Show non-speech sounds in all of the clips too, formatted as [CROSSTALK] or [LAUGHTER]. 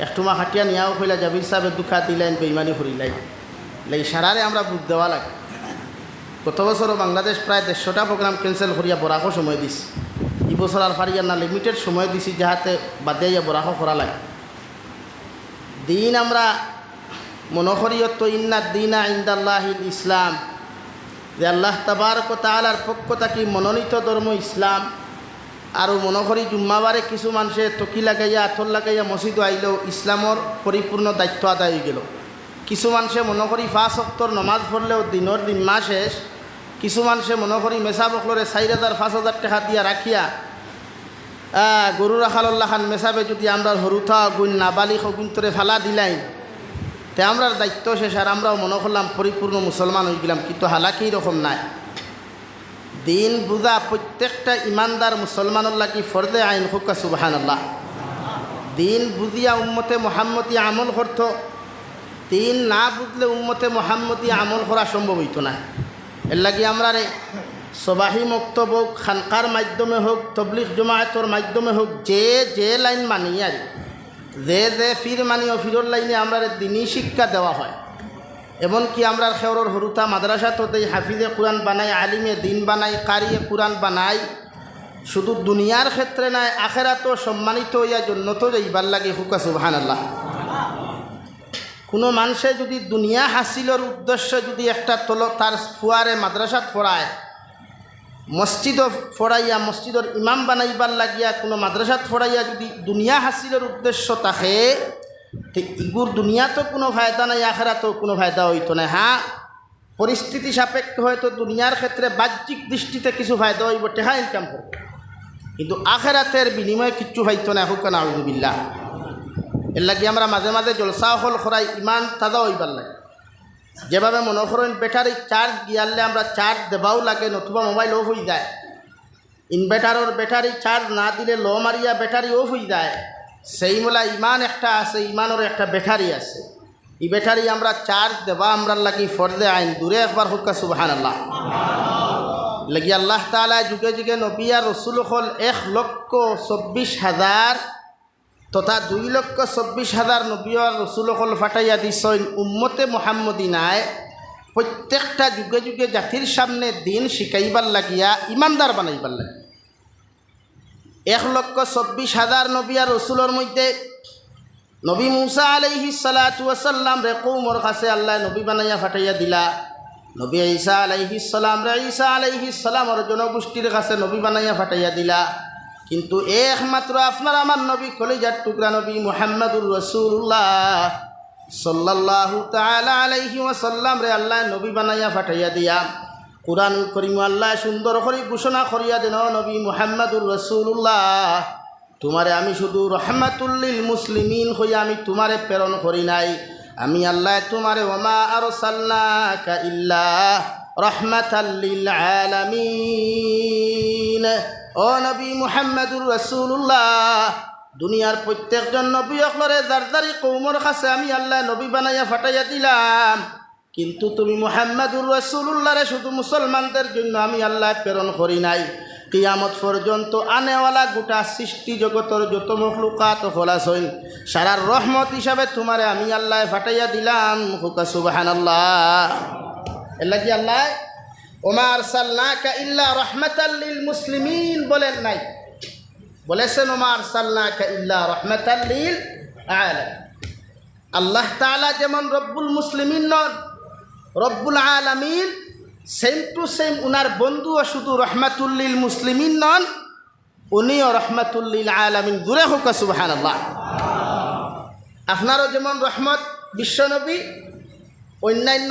একটুমা খাটিয়া নিয়াও কইলা জাবির সাহেবের দুঃখা দিলেন বেইমানি করিলাই। লাই সারারে আমরা বুঝ দেওয়া লাগে। গত বছরও বাংলাদেশ প্রায় দেড়শোটা প্রোগ্রাম ক্যান্সেল করিয়া বরাকও সময় দিস এই বছর আর ফারিয়া না লিমিটেড সময় দিছি যাহাতে বাদিয়া বরাকও করা লাগে। দিন আমরা মনোহরিয়ত ইন্না দিনা ইন্দাল্লাহিল ইসলাম। যে আল্লাহ তাবারক তালার পক্ষ থাকি মনোনীত ধর্ম ইসলাম। আৰু মনোহরি জুম্মাবাৰে কিছু মানুহে টকি লাগাইয়া আঁঠল লাগাইয়া মছজিদ আহিলেও ইছলামৰ পৰিপূৰ্ণ দায়িত্ব আদায় হৈ গেল। কিছু মানুহে মনোহৰি পাঁচ অক্টৰ নমাজ পঢ়লেও দিনৰ দিনমা শেষ। কিছু মানুহে মনোহৰি মেচা বকলৰে চাৰি হাজাৰ পাঁচ হাজাৰ টকা দিয়া আহ, গরু রাখাল্লা খান মেসাবে যদি আমরা হরুথা গুণ নাবালিক অগুন্তরে ফালা দিলাই তে আমরার দায়িত্ব শেষ আর আমরাও মনে করলাম পরিপূর্ণ মুসলমান হয়ে গেলাম কিন্তু হালাকি রকম নাই। দিন বুঝা প্রত্যেকটা ইমানদার মুসলমানের লাগি ফর্দে আইন হুকা সুবাহান আল্লাহ দিন বুঝিয়া উম্মতে মোহাম্মতি আমল করত, দিন না বুঝলে উম্মতে মোহাম্মতি আমল করা সম্ভব হইতো না। এর লাগি আমরা রে, সবাহি মক্তব হোক, খানকার মাধ্যমে হোক তবলিক জমায়েতর মাধ্যমে হোক, যে যে লাইন মানি আর যে যে ফির মানি ও ফিরর লাইনে আমরা দিনই শিক্ষা দেওয়া হয়। এমনকি আমরা খেওরর হরুতা মাদ্রাসা তো দেই হাফিজে কোরআন বানাই, আলিমে দিন বানাই, কারিয়ে কোরআন বানাই। শুধু দুনিয়ার ক্ষেত্রে নাই আখেরা তো সম্মানিত হইয়া জন্য তো যাইবার লাগে হুকা সুবহান আল্লাহ কোনো মানুষে যদি দুনিয়া হাসিলের উদ্দেশ্য যদি একটা তল তার ফুয়ারে মাদ্রাসাত পড়ায় মসজিদ ফড়াইয়া, মসজিদর ইমাম বানাইবার লাগিয়া কোনো মাদ্রাসাত ফড়াইয়া যদি দুনিয়া হাসিলের উদ্দেশ্য থাকে তো ইগুর দুনিয়াতো কোনো ফায়দা নাই, আখেরাতেও কোনো ফায়দা হইতো না। হ্যাঁ পরিস্থিতি সাপেক্ষে হয়তো দুনিয়ার ক্ষেত্রে বাহ্যিক দৃষ্টিতে কিছু ফায়দা হইব, টেহা ইনকাম করবে। কিন্তু আখেরাতের বিনিময়ে কিচ্ছু হইতো না, হুক না আউজুবিল্লা এর লাগি আমরা মাঝে মাঝে জলসা হল খরাই ইমান তাজা হইবার লাগে। যেভাবে মনে করেন, ব্যাটারি চার্জ গিয়ারলে আমরা চার্জ দেবাও লাগে, নতুবা মোবাইল অফ হয়ে যায়। ইনভার্টারের ব্যাটারি চার্জ না দিলে লো মারিয়া ব্যাটারি অফ হয়ে যায়। সেই মোলা ইমান একটা আছে, ইমানের একটা ব্যাটারি আছে। এই ব্যাটারি আমরা চার্জ দেবা আমরা লাগি ফর্দে আইন। দূরে একবার হুক্কা সুবাহান আল্লাহ লাগি আল্লাহ তালা যুগে যুগে নবিয়া রসুল হল এক লক্ষ চব্বিশ হাজার তথা দুই লক্ষ চব্বিশ হাজার নবীয় রসুল হল ফাটাইয়া দিছইন উম্মতে মোহাম্মদিনায়। প্রত্যেকটা যুগে যুগে জাতির সামনে দিন শিকাইবার লাগিয়া, ইমানদার বানাইবার লাগে এক লক্ষ চব্বিশ হাজার নবী আর রসুলের মধ্যে নবী মুসা আলাইহি সালাতাম রে কৌমর কাছে আল্লাহ নবী বানাইয়া ফাটাইয়া দিলা। নবী ঈসা আলাইহি সালাম রে ঈসা আলাইহি সালামর জনগোষ্ঠীর কাছে নবী বানাইয়া ফাটাইয়া দিলা। কিন্তু একমাত্র আপনার আমার নবী কলিজার টুকরা নবী মুহাম্মদুর রসুল্লাহ সাল্লাল্লাহু তাআলা আলাইহি ওয়াসাল্লাম রে আল্লাহ নবী বানাইয়া ফাটাইয়া দিয়া। কোরআন করিম আল্লাহ সুন্দর করে ঘোষণা করিয়া দেন নবী মুহাম্মদুর রসুল্লাহ তোমারে আমি শুধু রহমাতুল্লিল মুসলিমিন হইয়া আমি তোমারে প্রেরণ করি নাই। আমি আল্লাহ তোমারে ওমা আর সাল্লাকা ইল্লা রহমাতাল্লিল আলামিন। ও নবী মুহাম্মদুর রসুল্লাহ দুনিয়ার প্রত্যেকজন নবী অকলরে যারি কৌমর কাছে আমি আল্লাহ নবী বানাইয়া ফাটাইয়া দিলাম। কিন্তু তুমি মুহাম্মদুর রসুল্লাহরে শুধু মুসলমানদের জন্য আমি আল্লাহ প্রেরণ করি নাই। কিয়ামত পর্যন্ত আনেওয়ালা গোটা সৃষ্টি জগতর যত মখলুকাত ফলাসইন সারার রহমত হিসাবে তোমারে আমি আল্লাহ ফাটাইয়া দিলাম। হুকা সুবাহান আল্লাহ এল্লা কি আল্লাহ ওমার সাল্লাকা ইল্লা রহমতাল্লিল মুসলিমিন বলেন নাই। বলেছেন ওমার সাল্লাকা ইল্লা রহমতাল্লিল আলামিন আল্লাহ তাআলা যেমন রব্বুল মুসলিমিন নন রব্বুল আলামিন সেম টু সেম উনার বন্ধুও শুধু রহমাতুল্লিল মুসলিমিন নন, উনিও রহমাতুল্লিল আলামিন। দূরে হোক সুবাহান আল্লাহ আপনারও যেমন রহমত বিশ্বনবী, অন্যান্য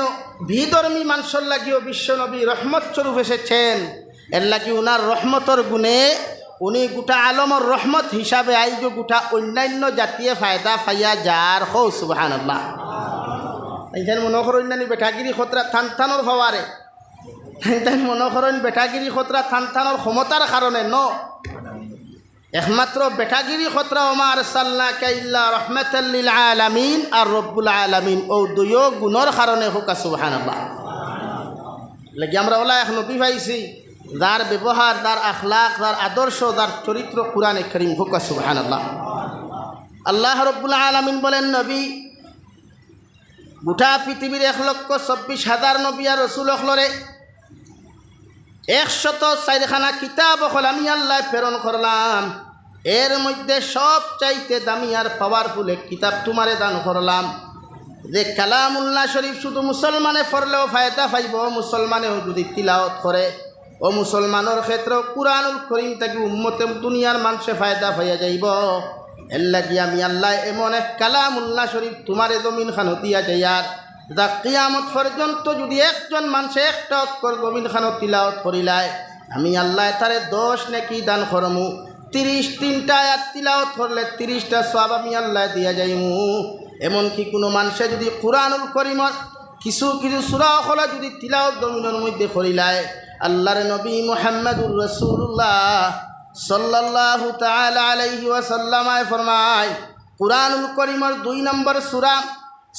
বিধর্মী মানুষের লাগিও বিশ্বনবী রহমত স্বরূপ এসেছেন। এর লাগি উনার রহমতর গুণে উনি গোটা আলমর রহমত হিসাবে আইজ গোটা অন্যান্য জাতীয় ফায়দা ফাইয়া যার হো সুবাহান আল্লাহ এইখান মনোহর অন্যান্য বেঠাগিরি খতরা থান থানোর হওয়ারে তাই মনোহরণ বেটাগিরি খতরা থান থানোর ক্ষমতার কারণে ন। একমাত্র বেটাগিরি খতরা ওমার সাল্লা কাইল্লা রহমতাল্লিল আলামিন আর রব্বুল আলামিন। ও দুয়ো গুণর কারণে হোকা সুবাহান লাগি আমরা ওলা এখন নবী পাইছি যার ব্যবহার যার আখলাক যার আদর্শ যার চরিত্র কোরআনে করিম হোকা সুবাহান আল্লাহ আল্লাহ রব্বুল আলমিন বলেন, নবী গোটা পৃথিবীর এক লক্ষ চব্বিশ হাজার নবী আর রসুল অখলরে একশত চারিখানা কিতাব অকল আমি আল্লাহ প্রেরণ করলাম এর মধ্যে সব চাইতে দামি আর পাওয়ারফুল এক কিতাব তোমারে দান করলাম যে কালামুল্লাহ শরীফ শুধু মুসলমানে পড়লেও ফায়দা পাইব মুসলমানেও যদি তিলাওত করে ও মুসলমানের ক্ষেত্রে কুরআনুল করিম থাকি উম্মতে দুনিয়ার মানুষে ফায়দা পাইয়া যাইব। এর লাগি আমি আল্লাহ এমন এক কালামুল্লাহ শরীফ তোমারে জমিন খান দিয়া যাইয়ার যা কিয়ামত পর্যন্ত যদি একজন মানুষে একটা অক্ষর জমিন খানো তিলাওত করিলায়, আমি আল্লাহ তারে দশ নাকি দান করমু। তিরিশ তিনটা আয়াত তিলাওত করলে তিরিশটা সব আমি আল্লাহ দিয়া যাইমু। এমনকি কোনো মানুষে যদি কোরআনুল করিমর কিছু কিছু সুরা হলে যদি তিলাওত জমিনের মধ্যে করিলায়, আল্লাহর নবী মোহাম্মদুর রসুল্লাহ সাল্লাল্লাহু তাআলা আলাইহি ওয়াসাল্লামায় ফরমায়, কুরআনুল করিমর দুই নম্বর সূরা,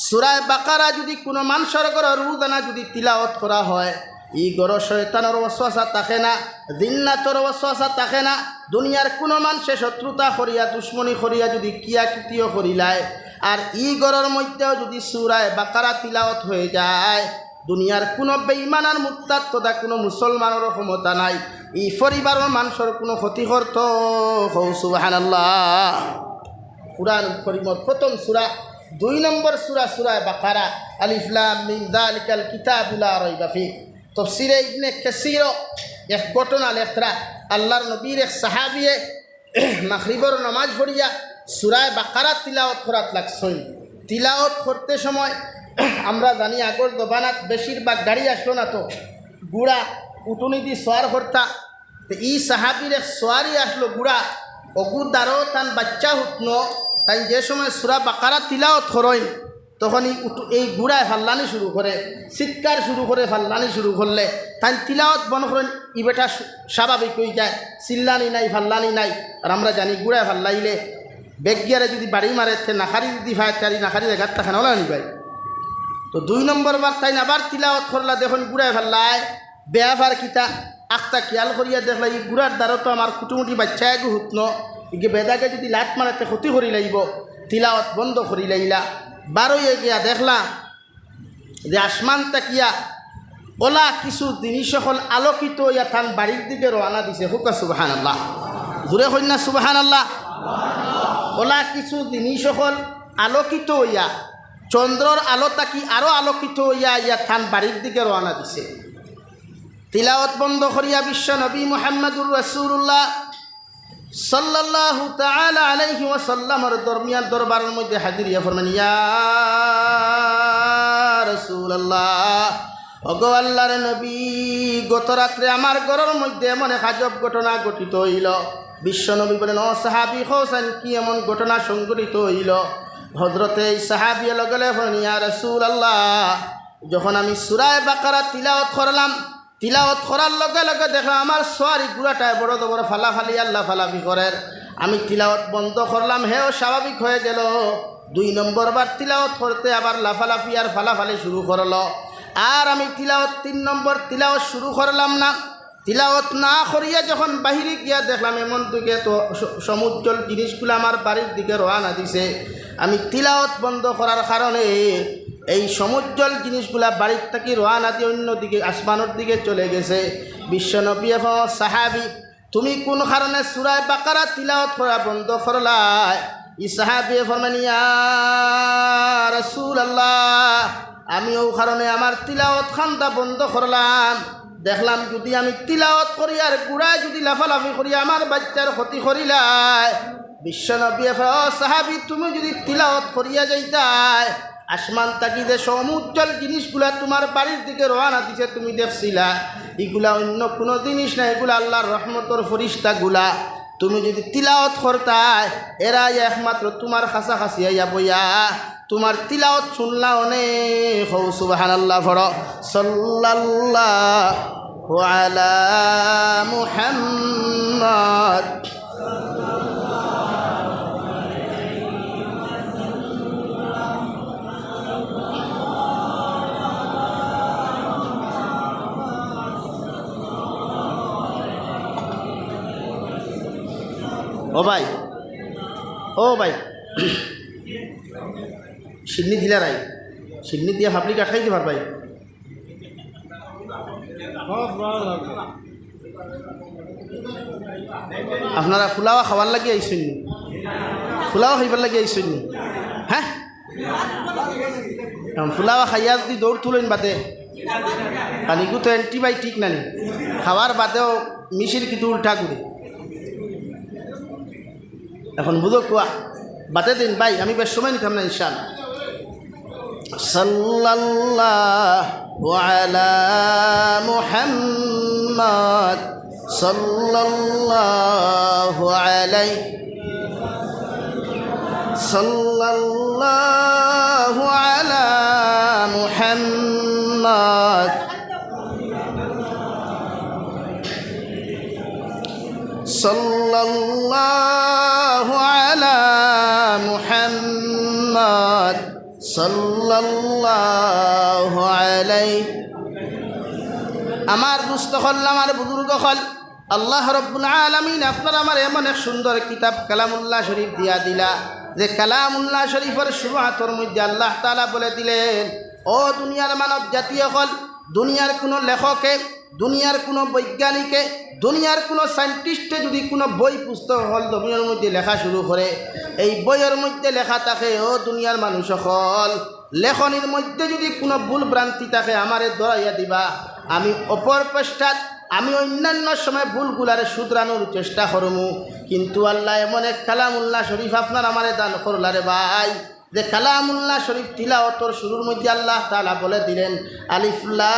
সূরায় বাকারা যদি কোনো মানুষের ঘর রুদানা যদি তিলাওয়াত করা হয় ই গর শয়তানের ওয়াসওয়াসা থাকে না, জিন্নাতর ওয়াসওয়াসা থাকে না, দুনিয়ার কোনো মানুষে শত্রুতা করিয়া, দুশ্মনী করিয়া যদি কিয়া কৃতীয় করিলায় আর ই গরের মধ্যেও যদি সূরায় বাকারা তিলাওয়াত হয়ে যায়, দুনিয়ার কোনো বেইমানার মুক্তার তথা কোনো মুসলমানেরও ক্ষমতা নাই ই পরিবারের মানুষের কোনো ক্ষতি করত। হৌ সুবাহান আল্লাহ কুরআন করিমত প্রথম সুরা, দুই নম্বর সুরা সুরায় বাকারা আলিফলাম মিন দালিকাল কিতাবুলা রইবাফি তফসিরে ইবনে কাসির এক ঘটনা লেখরা, আল্লাহর নবীর এক সাহাবিয়ে মাখরিবর নামাজ পড়িয়া সুরায় বাকারা তিলাওয়াত করাত লাগছই তিলাওয়াত করতে সময় আমরা জানি আগর দোকানাত বেশিরভাগ গাড়ি আসলো না তো। গুড়া উটুনি দি সোয়ার করতা তো ই সাহাবির এক সোয়ারি আসলো গুড়া অগু দ্বারও তান বাচ্চা হুতন। তাই যে সময় সুরা বাকারা তিলাওত খরইন তখন এই গুড়ায় ফাল্লানি শুরু করে চিৎকার শুরু করে ফাল্লানি শুরু করলে তাই তিলাওত বন করেন ই বেটা স্বাভাবিক হয়ে যায়। চিল্লানি নাই ফাল্লানি নাই। আর আমরা জানি গুড়ায় ফাল্লাইলে বেগিয়ারে যদি বাড়ি মারে তে নাখারি যদি ভাই তারি নাখারি জায়গার তাখানে ওলা নিবাই তো দুই নম্বর বার তাই আবার তিলাওয়াত করলা দেখুন গুড়ায় ফেললাই বেয়া ভার কিতা? আখটা খেয়াল করিয়া দেখলা এই গুড়ার দ্বারা তো আমার কুটুমুটি বাচ্চা একু হুতন ইগে বেদাকে যদি লাট মারাতে ক্ষতি করি লাইব তিলাওয়াত বন্ধ করি লাইলা। বারোই গিয়া দেখলা যে আসমান তাকিয়া ওলা কিছু জিনিস হল আলোকিত ইয়া থান বাড়ির দিকে রওনা দিছে। হুকা সুবাহান আল্লাহ জোরে কন্যা সুবাহান আল্লাহ ওলা কিছু জিনিস হল আলোকিত ইয়া চন্দ্রর আলো তাকি আরও আলোকিত হইয়া ইয়া থান বাড়ির দিকে রওনা দিছে। তিলাওয়াত বন্ধ করিয়া বিশ্ব নবী মোহাম্মদুর রসুল্লাহ সাল্লাল্লাহু তাআলা আলাইহি ওয়াসাল্লামের দরমিয়ান দরবারের মধ্যে হাজির ইয়া ফরমান ইয়া রাসূলুল্লাহ, ওগো আল্লাহর নবী, গত রাত্রে আমার ঘরের মধ্যে এমন এক আজব ঘটনা ঘটিত হইল। বিশ্ব নবী বলেন, ও সাহাবি হোসেন, কি এমন ঘটনা সংঘটিত হইল? হজরতে এই সাহাবিয়া লগলে ইয়া রসুল আল্লাহ যখন আমি সুরায় বাকারা তিলাওয়াত করলাম তিলাওয়াত করার লগে লগে দেখলাম আমার সোয়ারি গুড়াটায় বড় বড় ফালাফালি আল্লাহ ফালাফি করেন আমি তিলাওয়াত বন্ধ করলাম, হেও স্বাভাবিক হয়ে গেল। দুই নম্বর বার তিলাওয়াত করতে আবার লাফালাফি আর ফালাফালি শুরু করল। আর আমি তিলাওয়াত, তিন নম্বর তিলাওয়াত শুরু করলাম না। তিলাওয়াত না করিয়া যখন বাহিরে গিয়া দেখলাম, এমন দিকে তো সমুজ্জ্বল জিনিসগুলো আমার বাড়ির দিকে রওনা দিছে। আমি তিলাওয়াত বন্ধ করার কারণে এই সমুজ্জ্বল জিনিসগুলা বাড়ির থেকে দিয়ে অন্যদিকে আসমানের দিকে চলে গেছে। বিশ্বনবী এবং সাহাবি, তুমি কোন কারণে সুরায় বাকারা তিলাওয়াত করা বন্ধ করলাই? ই সাহাবি ফরমানিয়া রসুল আল্লাহ আমি ও কারণে আমার তিলাওয়াত খান্দা বন্ধ করলাম। দেখলাম যদি আমি তিলাওয়াত করি আর গুড়ায় যদি লাফালাফি করি, আমার বাচ্চার ক্ষতি করিলাই। বিশ্বনবী সাহাবি, তুমি যদি তিলাওয়াত করিয়া যাইতাই আসমান তাকি যে সমুজ্জ্বল জিনিসগুলা তোমার বাড়ির দিকে রওনা দিছে, তুমি দেখছিলা। এগুলা অন্য কোনো জিনিস না, এগুলা আল্লাহর রহমতর ফরিস্তাগুলা। তুমি যদি তিলাওয়াত করতাই, এরাই একমাত্র তোমার কাছাকাছি আইয়া বইয়া। তোমার তিলাওয়াত শুনলা অনেক হৌ সুবাহান আল্লাহ ভর সাল্লাল্লাহু আলা মুহাম্মদ। ও ভাই। ও ভাই। সিডনি দিলা রাই। সিডনি দিয়ে ভাবলি কাঠাই দিতে পারবাই আপনারা ফুলাওয়া খাবার লাগি আইসেন ফুলাওয়া খাইবার লাগি আইসেন হ্যাঁ? ফুলাওয়া খাইয়া যদি দৌড় তুলেন বাদে পানিকু তো অ্যান্টিবায়োটিক নানি। খাওয়ার বাদেও মিশির কিন্তু উল্টা করে। এখন বুঝো কোয়া বাদে দিন ভাই, আমি বেশ সময় নিতাম না ইনশাল সাল্লাল্লাহু আলা মুহাম্মদ সাল্লাল্লাহু আলাইহি সাল্লাল্লাহু আলা মুহাম্মদ সাল্লাল্লাহু আমার দুস্থ হল, আমার বুজুর্গ হল, আল্লাহ রব্বুল আলমিন আপনার আমার এমন এক সুন্দর কিতাব কালামুল্লাহ শরীফ দিয়া দিলা, যে কালামুল্লাহ শরীফের শুরুয়াতর মধ্যে আল্লাহ তালা বলে দিলেন, ও দুনিয়ার মানব জাতীয় হল দুনিয়ার কোনো লেখকে, দুনিয়ার কোনো বৈজ্ঞানিকে, দুনিয়ার কোনো সায়েন্টিস্টে যদি কোনো বই পুস্তক হল, দুনিয়ার মধ্যে লেখা শুরু করে। এই বইয়ের মধ্যে লেখা থাকে, ও দুনিয়ার মানুষ হল লেখনির মধ্যে যদি কোনো ভুল ভ্রান্তি থাকে, আমারে দরাইয়া দিবা। আমি অপর পৃষ্ঠাত আমি অন্যান্য সময় ভুলগুলারে শুধরানোর চেষ্টা করমু। কিন্তু আল্লাহ এমন এক কালামুল্লাহ শরীফ আপনার আমারে দান করলারে ভাই। যে কালামুল্লাহ শরীফ তিলাওতর শুরুর মধ্যে আল্লাহ তালা বলে দিলেন আলিফুল্লাহ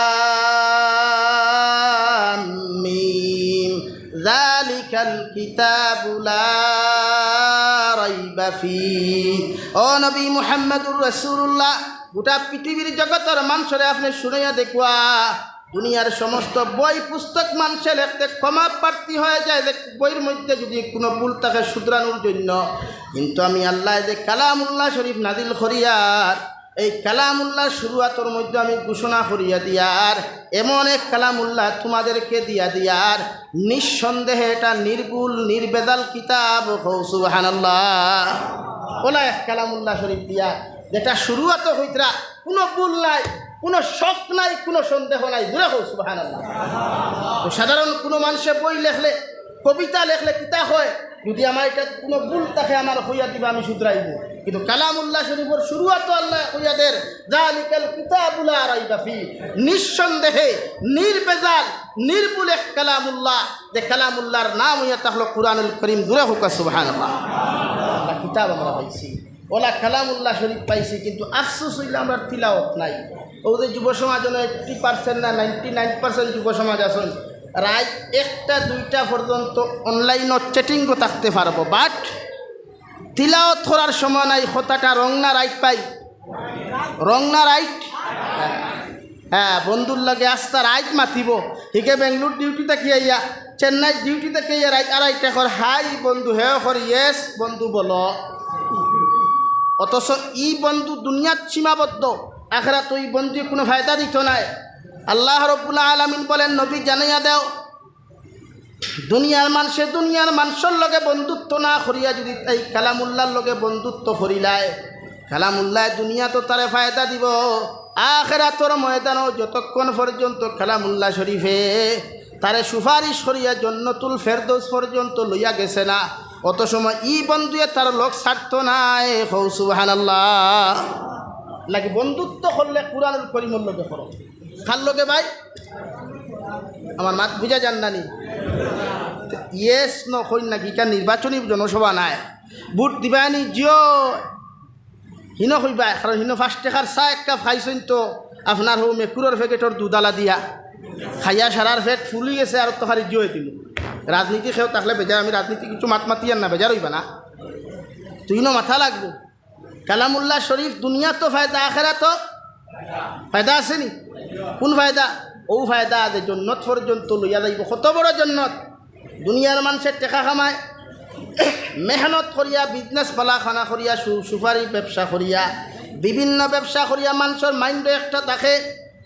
মিম জালিকাল কিতাবুলা রাইবা ফি। ও নবী মুহাম্মদুর রাসূলুল্লাহ, গোটা পৃথিবীর জগতের মানুষরে আপনি শুনাইয়া দেখুয়া। দুনিয়ার সমস্ত বই পুস্তক মানুষে লিখতে ক্ষমা প্রার্থী হয়ে যায়। যে বইয়ের মধ্যে যদি কোনো ভুল থাকে শুধরানোর জন্য। কিন্তু আমি আল্লাহ যে কালামুল্লাহ শরীফ নাদিল করিয়ার এই কালামুল্লাহ শুরুয়াতর মধ্যে আমি ঘোষণা করিয়া দিয়ার এমন এক কালামুল্লাহ তোমাদেরকে দিয়া দিয়ার নিঃসন্দেহে এটা নির্ভুল, নির্বেদাল কিতাব। সুবাহান্লাহ ওলা এক কালামুল্লাহ শরীফ দিয়া, যেটা শুরুয়াত হইতরা, কোনো ভুল নাই। কোনো শখ নাই, কোনো সন্দেহ নাই। দূরে হোক সুবাহান তো সাধারণ কোনো মানুষে বই লেখলে, কবিতা লেখলে কিতা হয়? যদি আমার এটা কোনো ভুল তাকে আমার হইয়া দিবা, আমি শুধরাইব। কিন্তু কালামুল্লাহ শরীফের শুরুয়াত আল্লাহ হইয়াদের জালিকাল কিতাবুল্লাহ রাইবাফি নিঃসন্দেহে, নির্বেজাল এক কালামুল্লাহ, যে কালামুল্লাহর নাম হইয়া তাহলে কুরআনুল করিম দূরে হোক সুবাহান আল্লাহ কিতাব আমরা পাইছি। ওলা কালামুল্লাহ শরীফ পাইছি, কিন্তু আফসোস হইলে আমরা তিলাওত নাই। ওদের যুব সমাজ এইটটি পার্সেন্ট না নাইনটি নাইন পার্সেন্ট যুব সমাজ আছেন রাত একটা দুইটা পর্যন্ত অনলাইনত চ্যাটিংও থাকতে পারব। বাট তিলাওত করার সময় নাই হতাটা রং না রাইট পাই? রং না রাইট হ্যাঁ বন্ধুর লাগে আস্তা রাইট মাতিব। হিকে বেঙ্গলোর ডিউটিতে কি আইয়া? চেন্নাই ডিউটিতে কি আইয়া রাইট আড়াইটা কর, হাই বন্ধু হে কর ইয়েস বন্ধু বলো। অথচ ই বন্ধু দুনিয়াত সীমাবদ্ধ। আখরা তো এই বন্ধু কোনো ফায়দা দিত নাই আল্লাহ রব্বুল্লাহ আলমিন বলেন, নবী জানাইয়া দেও, দুনিয়ার মানুষে দুনিয়ার মানুষের লগে বন্ধুত্ব না করিয়া যদি এই কালামুল্লার লগে বন্ধুত্ব করিলায় কালামুল্লাহ দুনিয়া তো তারে ফায়দা দিব। আখেরা তোর ময়দানও যতক্ষণ পর্যন্ত কালামুল্লাহ শরীফে তারে সুপারিশ করিয়া জন্নতুল ফেরদোস পর্যন্ত লইয়া গেছে না, অত সময় ই বন্ধুয়ে তার লোক স্বার্থ নাই। হৌ সুবাহান লাগে বন্ধুত্ব করলে কোরআনুল করিমর লোকে করো। খার লোকে ভাই, আমার মাত বুঝা যান নানি। ইয়েস ন হই নাকি কার নির্বাচনী জনসভা নাই। বুট দিবানি জিও। হিন হইবা কারণ হিন ফার্স্ট টেকার চা এক কাপ খাইছেন তো। আপনার হো মেকুরের প্যাকেটর দুদালা দিয়া। খাইয়া সারার ফেট ফুলি গেছে আর তো খালি জিও দিল। রাজনীতি খেয়েও থাকলে বেজার আমি রাজনীতি কিছু মাত মাতি আর না বেজার হইবা না। তুই মাথা লাগবো। কালামুল্লাহ শরীফ, দুনিয়া তো ফায়দা আখেরা তো ফায়দা আসেনি? কোন ফায়দা? ও ফায়দা যে জন্নত পর্যন্ত লইয়া যাইব। কত বড় জন্নত? দুনিয়ার মানুষের টেকা খামায়। মেহনত করিয়া বিজনেস পালা খানা করিয়া সুপারি ব্যবসা করিয়া, বিভিন্ন ব্যবসা করিয়া মানুষের মাইন্ড একটা থাকে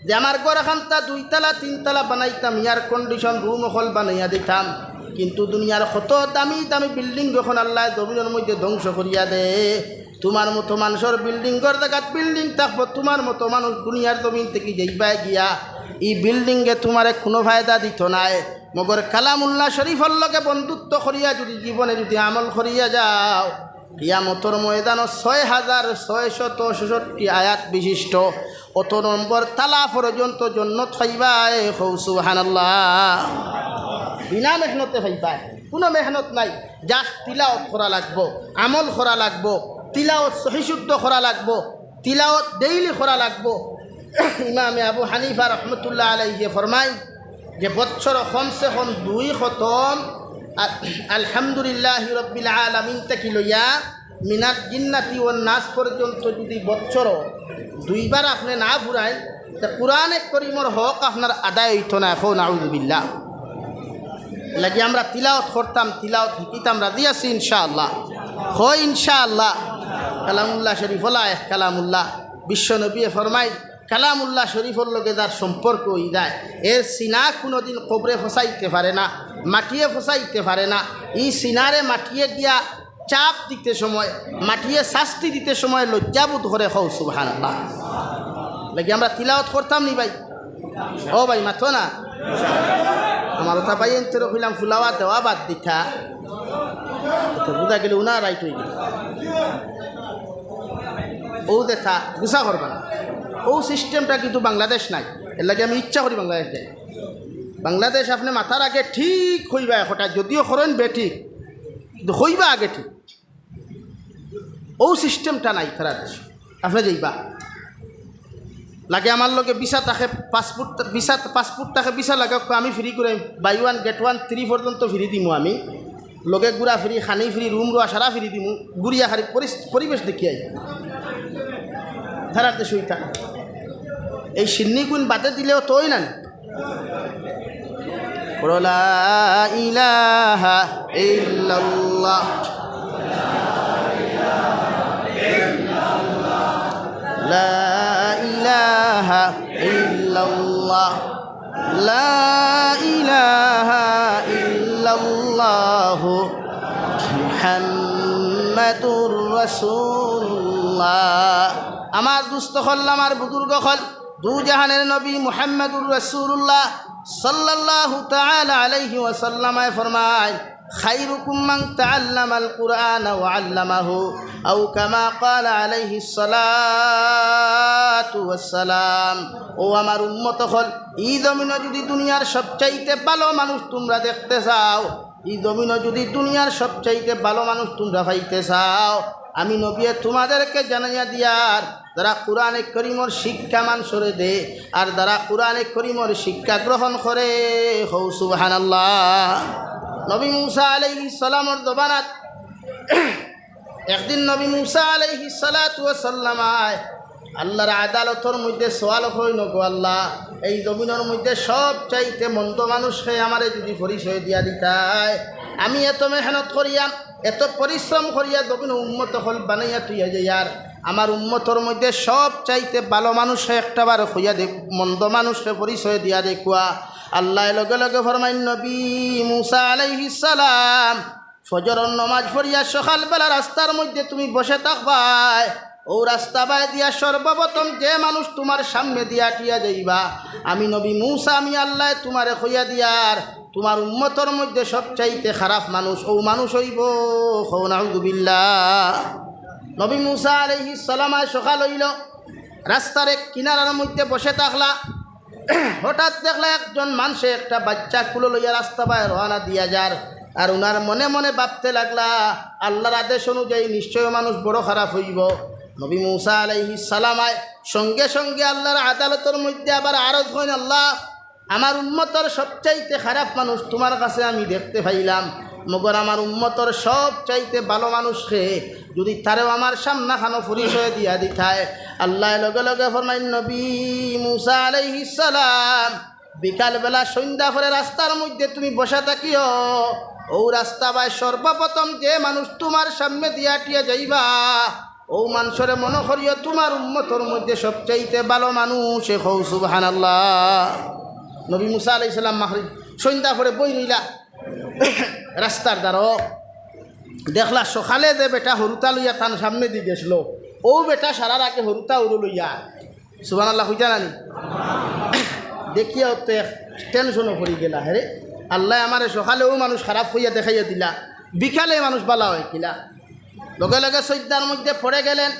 যে আমার ঘর এখানটা দুইতলা, তিনতলা বানাইতাম, ইয়ার কন্ডিশন রুম হল বানাইয়া দিতাম। কিন্তু দুনিয়ার কত দামি দামি বিল্ডিং যখন আল্লাহ জমিনের মধ্যে ধ্বংস করিয়া দে তোমার মতো মানুষের বিল্ডিং ঘর দেখাত বিল্ডিং থাকব, তোমার মতো মানুষ দুনিয়ার জমিন থেকে যেইবাই গিয়া। এই বিল্ডিংয়ে তোমারে কোনো ফায়দা দিত নাই। মগর কালামুল্লাহ শরীফর লগে বন্ধুত্ব করিয়া যদি জীবনে যদি আমল করিয়া যাও, কিয়ামতর ময়দানও ছয় হাজার ছয়শত ছেষট্টি আয়াত বিশিষ্ট। অত নম্বর তালা পর্যন্ত জন্য থাইবাই হৌসু হানাল্লাহ বিনা মেহনতে পাইবাই কোনো মেহনত নাই। জাস্ট তিলাওত করা লাগবো, আমল করা লাগবো। তিলাওত সহিশুদ্ধ করা লাগবো। তিলাওত ডেইলি করা লাগবো। ইমামে আবু হানিফা রহমতুল্লাহ আলাইহে ফরমাই যে বৎসর কমসে কম দুই খতম আলহামদুলিল্লাহ রব্বিল আলমিন থেকে লইয়া মিনাত জিন্নাতি ও নাচ পর্যন্ত যদি বৎসর দুইবার আপনি না ফুরাইন তা কোরআনে করিমর হক আপনার আদায় হইত না। এখন আউজবিল্লা লাগি আমরা তিলাওত করতাম, তিলাওত শিকিতাম রাজি আছি ইনশাআল্লাহ। হয় ইনশাআল্লাহ। কালামুল্লাহ শরীফ ওলায় কালামুল্লাহ। বিশ্বনবী ফরমাই কালামুল্লাহ শরীফর লগে যার সম্পর্ক হয়ে যায়, এর সিনা কোনোদিন কবরে ফসাইতে পারে না, মাটিয়ে ফসাইতে পারে না। ই সিনারে মাটিয়ে গিয়া চাপ দিতে সময়, মাটিয়ে শাস্তি দিতে সময় লজ্জাবোধ করে হও লাগি আমরা তিলাওত করতাম নি ভাই? ও ভাই, মাথো না? আমার ওটা পাই এনতে কইলাম ফুলাওয়া দেওয়া বাদ দিঠা। তো বুঝা গেলে উনা রাইট হয়ে গেল। ও দেখা, গুছা করবা না। ও সিস্টেমটা কিন্তু বাংলাদেশ নাই। এর লাগে আমি ইচ্ছা করি বাংলাদেশ যাই বাংলাদেশ আপনি মাথার আগে ঠিক হইবা এখটা যদিও করেন বেঠিক কিন্তু হইবা আগে ঠিক। ও সিস্টেমটা নাই তারা দেশ। আপনি যাইবা। লাগে আমার লগে ভিসা থাকে পাসপোর্ট ভিসা পাসপোর্ট থাকে, ভিসা লাগে আমি ফ্রি করে buy one, get one three পর্যন্ত ফ্রি দিমু আমি। লগে ঘুরা ফ্রি, খানি ফ্রি রুম রোয়া সারা ফ্রি দিমু। গুড়িয়া পরিস- পরিবেশ দেখিয়াই ধারার দেশ ওইটা। এই সিন্নি গুণ বাদে দিলেও তোই না লা ইলাহা ইল্লাল্লাহ। لا ইলাহা ইল্লাল্লাহ। লা ইলাহা ইল্লাল্লাহ। মুহাম্মাদুর রাসূলুল্লাহ। আমার দুস্থ হল আমার বুজুর্গ হল দু জাহানের নবী মুহাম্মাদুর রাসূলুল্লাহ সাল্লাল্লাহু তাআলা আলাইহি ওয়াসাল্লামায় ফরমায় তাআল্লামাল কুরআন ওয়া আল্লামাহু আও কামা ক্বালা আলাইহিস সালাতু ওয়াস সালাম ও আমার উম্মত হল, এই জমিনে যদি দুনিয়ার সবচাইতে ভালো মানুষ তোমরা দেখতে চাও, এই জমিনে যদি দুনিয়ার সবচাইতে ভালো মানুষ তোমরা পাইতে চাও, আমি নবিয়ে তোমাদেরকে জানাইয়া দিয়ার, যারা কোরআনে করিমর শিক্ষা মানসরে দে, আর যারা কোরআনে করিমর শিক্ষা গ্রহণ করে হৌ সুবাহান নবী মুসা আলাইহি সালামর দবানাত। একদিন নবী মুসা আলাইহি সালাতু সাল্লামায় আল্লাহর আদালতর মধ্যে সোয়াল হই নগো আল্লাহ, এই জমিনের মধ্যে সব চাইতে মন্দ মানুষকে আমারে যদি পরিচয় দিয়া দিতায় আমি এত মেহনত করিয়া, এত পরিশ্রম করিয়া জমিন উন্মত হল, বানাইয়া তুইয়া যে ইয়ার আমার উন্মতর মধ্যে সব চাইতে ভালো মানুষে একটাবার হইয়া দেখ মন্দ মানুষকে পরিচয় দিয়া দেখুয়া আল্লাহ লগে লগে ফরমাইন নবী মুসা আলাইহিস সালাম। ফজরর নমাজ পড়িয়া সকালবেলা রাস্তার মধ্যে তুমি বসে থাকবাই ও রাস্তা বাই দিয়া সর্বপ্রথম যে মানুষ তোমার সামনে দিয়া টিয়া যাইবা, আমি নবী মুসা, আমি আল্লাহ তোমারে হইয়া দিয়ার। তোমার উম্মতর মধ্যে সবচাইতে খারাপ মানুষ ও মানুষ হইব হৌনাউদুবিল্লা নবী মুসা আলহি সকাল হইল, রাস্তার এক কিনারার মধ্যে বসে থাকলা। হঠাৎ দেখলা একজন মানুষে একটা বাচ্চা কুলো লইয়া রাস্তা পায় রওনা দিয়া যার। আর উনার মনে মনে ভাবতে লাগলা, আল্লাহর আদেশ অনুযায়ী নিশ্চয় মানুষ বড় খারাপ হইব। নবী মুসা আলাইহি সালামায় সঙ্গে সঙ্গে আল্লাহর আদালতের মধ্যে আবার আরজ হইন আল্লাহ, আমার উন্মতর সবচাইতে খারাপ মানুষ তোমার কাছে আমি দেখতে পাইলাম। মগর আমার উন্মতর সব চাইতে ভালো মানুষকে যদি তারেও আমার সামনা খানো পরিচয় দিয়া দিথায়। আল্লাহ লগে লগে ফরমাইন, নবী মুসা আলাইহিস সালাম, বিকালবেলা সন্ধ্যা করে রাস্তার মধ্যে তুমি বসে থাকিও। ও রাস্তা বাই সর্বপ্রথম যে মানুষ তোমার সামনে দিয়া টিয়া যাইবা, ও মানুষরে মনে করিও তোমার উন্মতর মধ্যে সবচাইতে ভালো মানুষ এ হৌ আল্লাহ নবী মুসা আলাইসাল্লাম মাহরি সন্ধ্যা করে বই রইলা [COUGHS] রাস্তার দ্বারা দেখলা সকালে যে বেটা হরুতা লইয়া তার সামনে দিয়ে গেছিল, ও বেটা সারার আগে হরুতা উড়ো লইয়া। সুবান আল্লাহ হইতা নানি [COUGHS] দেখিয়া তো টেনশনও পড়ি গেলা হেরে আল্লাহ আমার সকালেও মানুষ খারাপ হইয়া দেখাইয়া দিলা, বিকালে মানুষ বালা হয় কিলা লগে লগে সৈদ্যার মধ্যে পড়ে গেলেন।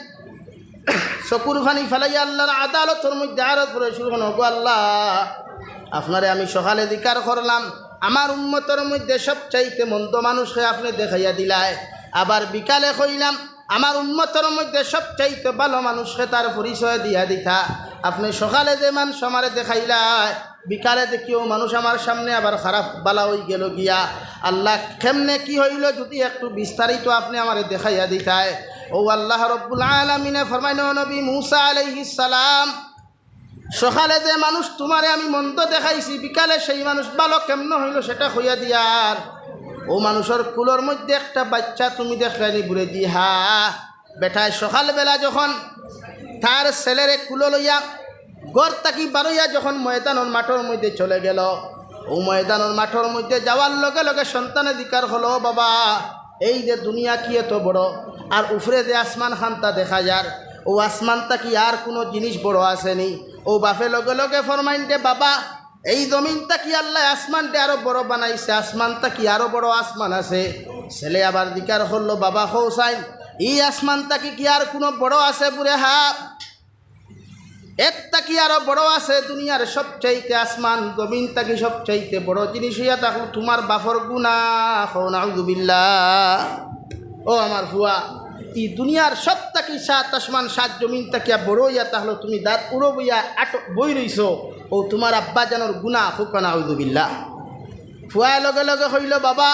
[COUGHS] চকুর ফানি ফেলাইয়া আল্লাহর আদালতর মধ্যে আরও পড়ে শুরু হন আল্লাহ, আপনারে আমি সকালে দিকার করলাম আমার উন্মতর মধ্যে সবচাইতে মন্দ মানুষকে আপনি দেখাইয়া দিলায়। আবার বিকালে কইলাম, আমার উন্মতর মধ্যে সবচাইতে ভালো মানুষকে তার পরিচয় দিয়া দিতা। আপনি সকালে যে মানুষ আমারে দেখাইলায়, বিকালে দেখিও মানুষ আমার সামনে আবার খারাপ বালা হয়ে গেল গিয়া। আল্লাহ কেমনে কি হইল যদি একটু বিস্তারিত আপনি আমারে দেখাইয়া দিতায়। ও আল্লাহ রব্বুল আলমিনে, ফরমাইন নবী মুসা আলাইহিস সালাম সকালে যে মানুষ তোমারে আমি মন্দ দেখাইছি, বিকালে সেই মানুষ ভালো কেমন হইল সেটা হইয়া দিয়ার ও মানুষের কুলোর মধ্যে একটা বাচ্চা তুমি দেখলানি ঘুরে দি হা বেটায় সকালবেলা যখন তার ছেলেরে কুলো লইয়া গড় তাকি বারইয়া যখন ময়দানোর মাঠের মধ্যে চলে গেল, ও ময়দানোর মাঠের মধ্যে যাওয়ার লগে লগে সন্তানের দিকার হলো, বাবা, এই যে দুনিয়া কি এত বড়? আর উফরে যে আসমান খান্তা দেখা যার। ও আসমানটা কি আর কোনো জিনিস বড় আসেনি ও বাপে লগে লগে ফরমাইন দে, বাবা, এই জমিনটা কি আল্লাহ আসমানটা আরও বড় বানাইছে আসমানটা কি আরও বড় আসমান আছে। ছেলে আবার দিকার হলো, বাবা হৌসাইন এই আসমানটা কি কি আর কোনো বড় আছে বুড়ে হা একটা কি আরও বড় আছে দুনিয়ার সবচাইতে আসমান, জমিন তাকি সবচাইতে বড় জিনিস হইয়া থাকল তোমার বাফর গুণা হৌনাউজুবিল্লা ও আমার ফুয়া ই দুনিয়ার সব তাকি সাত আসমান, সাত জমিন তাকিয়া বড় ইয়া তাহলে তুমি দাঁত উড়ো বইয়া আট বই রইছ। ও তোমার আব্বা জানোর গুণা হুকানা উজুবিল্লা ফুয়ার লগে লগে হইল, বাবা,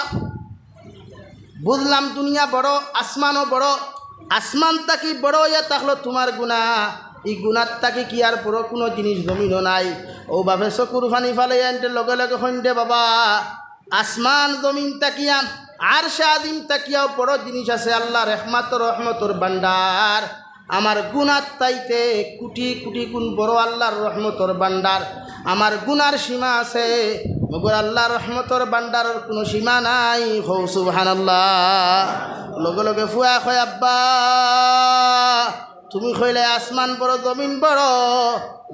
বুঝলাম দুনিয়া বড়, আসমানও বড়। আসমান তাকি বড় ইয়া তাহলে তোমার গুণা এই গুণার তাকি কি আর বড় কোনো জিনিস, জমিনও নাই। ও বাপে চকুর ফানি ফালে লগে লগে সন্ধ্যে বাবা। আসমান, জমিন তাকিয়া আর সে আদিম তাকিয়াও বড় জিনিস আছে আল্লাহ, রহমাত রহমতর ভান্ডার আমার গুণার তাইতে কোটি কোটি গুণ বড় আল্লাহর রহমতর ভান্ডার আমার গুনার সীমা আছে, মগর আল্লাহ রহমতর ভান্ডারের কোনো সীমা নাই। হৌ সুবহান লগে লগে ফুয়া খয় আব্বা। তুমি কইলে আসমান বড়, জমিন বড়।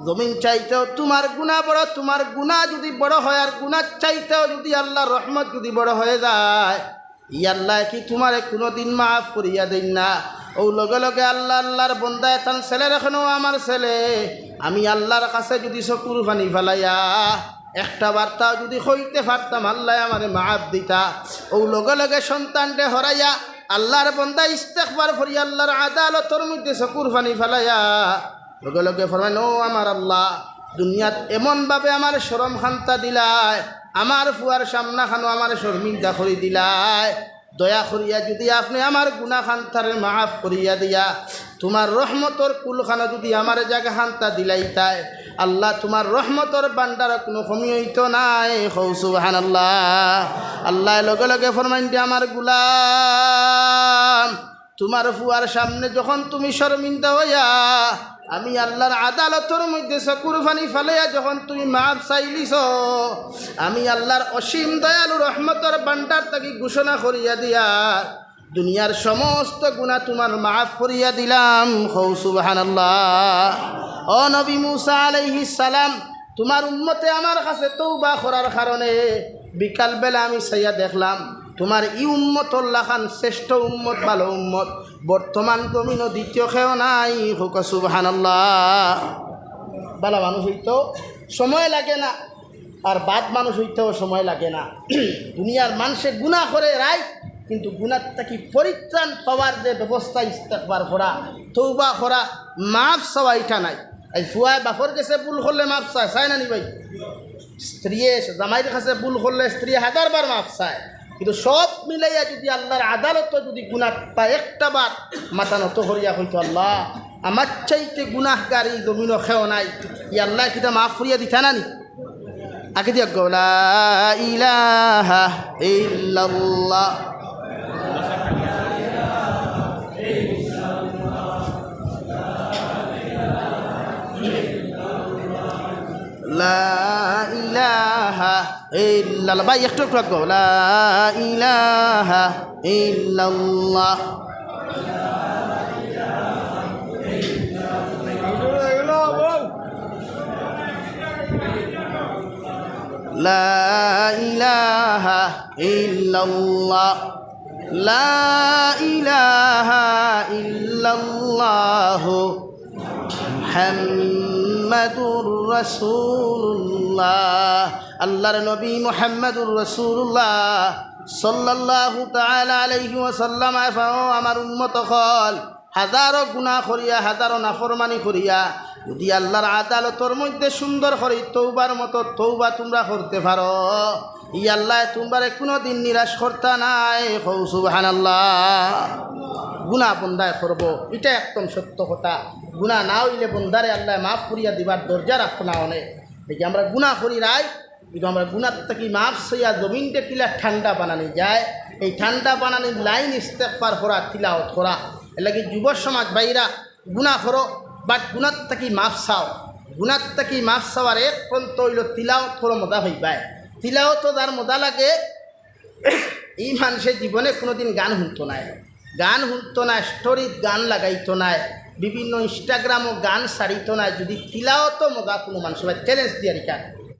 জমিন চাইতেও তোমার গুণা বড়, তোমার গুণা যদি বড় হয় আর গুণার চাইতেও যদি আল্লাহ রহমত যদি বড় হয়ে যায়, ই আল্লাহ কি তোমারে কোনো দিন মাফ করিয়া দিন না? ও লগে লগে আল্লাহ, আল্লাহর বন্দায় তান ছেলে রেখেনো আমার ছেলে। আমি আল্লাহর কাছে যদি চকুর পানি ফেলাইয়া একটা বার্তা যদি হইতে পারতাম, আল্লাহ আমারে মাফ দিতা। ও লগে লগে সন্তানটে হরাইয়া আল্লাহর বন্দা ইস্তেকবার ফরি আল্লাহর আদালতর মধ্যে চকুর পানি ফেলাইয়া লগে লগে ফরমাইন, ও আমার আল্লাহ, দুনিয়াত এমনভাবে আমার সরম খান্তা দিলায় আমার ফুয়ার সামনা খানো আমার শর্মিন্দা করি দিলায় দয়া করিয়া যদি আপনি আমার গুনা খান্তারে মাফ করিয়া দিয়া, তোমার রহমতর কুলখানা যদি আমার জায়গা খান্তা দিলাইতায় আল্লাহ তোমার রহমতর বান্ডার কোনো কমি নাই। হৌসুহান আল্লাহ আল্লাহ লগে লগে ফরমাইন দিয়ে আমার গুলাম, তোমার ফুয়ার সামনে যখন তুমি শর্মিন্দা হইয়া, আমি আল্লাহর আদালতর মধ্যে চকুর ফানি ফালাইয়া যখন তুমি মাপ চাইলিছ, আমি আল্লাহর অসীম দয়ালু রহমতর বান্ডার তাকে ঘোষণা করিয়া দিয়া দুনিয়ার সমস্ত গুণা তোমার মাফ করিয়া দিলাম। হৌ আল্লাহ ও নবী মুসা আলাইহিস সালাম, তোমার উম্মতে আমার কাছে তৌবা করার কারণে বিকালবেলা আমি সাইয়া দেখলাম, তোমার ই উম্মতল্লা খান শ্রেষ্ঠ উম্মত, ভালো উম্মত। বর্তমান জমিন দ্বিতীয় খেও নাই। হুক সুবহান ভালো মানুষ হইতেও সময় লাগে না, আর বাদ মানুষ হইতেও সময় লাগে না। [CLEARS THROAT] দুনিয়ার মানুষে গুণা করে রায় কিন্তু গুণার থেকে পরিত্রাণ পাওয়ার যে ব্যবস্থা ইস্তেকবার করা তৌবা করা মাপ চাওয়া এটা নাই। এই ফুয়ায় বাফর গেছে ভুল করলে মাপ চায় চায় না নি ভাই? স্ত্রীয়ে, জামাইয়ের কাছে ভুল করলে স্ত্রী হাজারবার মাপ চায়। কিন্তু সব মিলাইয়া যদি আল্লাহর আদালত যদি গুণাত পায়, একটা বার মাথা নত করিয়া হইতো আল্লাহ, আমার চাইতে গুণাহগার জমিন খেও নাই। ই আল্লাহ কিতা মাফ করিয়া দিতা না নি? আগে দিয়া গোলা ইলাহা ইল্লাল্লাহ। ইল্লাল্লাহ। ভাই একটু একটু রাখব। লা ইলাহা ইল্লাল্লাহ। লা ইলাহা ইল্লাল্লাহ। লা ইলাহা ইল্লাল্লাহ মুহাম্মাদুর রাসূলুল্লাহ। আল্লাহর নবী মুহাম্মাদুর রাসূলুল্লাহ। সাল্লাল্লাহু তাআলা আলাইহি ওয়াসাল্লাম, আফাও আমার উম্মত হল হাজারো গুনাহ করিয়া, হাজারো নাফরমানি করিয়া যদি আল্লাহর আদালতর মধ্যে সুন্দর করি তৌবার মতো তৌবা তোমরা করতে পারো ই আল্লাহ তোমরা কোনো দিন নিরাশ করতা নাই। হৌ সুবহান আল্লাহ গুণা বন্দায় করব। এটা একদম সত্য কথা। গুণা না হইলে বন্দারে আল্লাহ মাফ করিয়া দিবার দরজা রাখো না অনেক। দেখি আমরা গুণা করি রাই কিন্তু আমরা গুণার থেকে মাফ সইয়া জমিনটা কিলা ঠান্ডা বানানি যায়। এই ঠান্ডা বানানির লাইন ইস্তেফার করা তিলাওত করা। এর লাগে যুব সমাজ বাইরা গুণা করো। বাট গুণাত থাকি মাফ চাও। গুণাত থাকি মাফ চাওয়ার এক পর্যন্ত হইল মজা করো মজা হইবায় তো যার মজা লাগে, এই মানুষের জীবনে কোনোদিন গান শুনতো নাই। গান শুনতো না স্টোরিত গান লাগাইতো নাই, বিভিন্ন ইনস্টাগ্রামও গান সারিত নাই। যদি তিলাও তো মজা কোনো মানুষের চ্যালেঞ্জ দিয়ে রিকা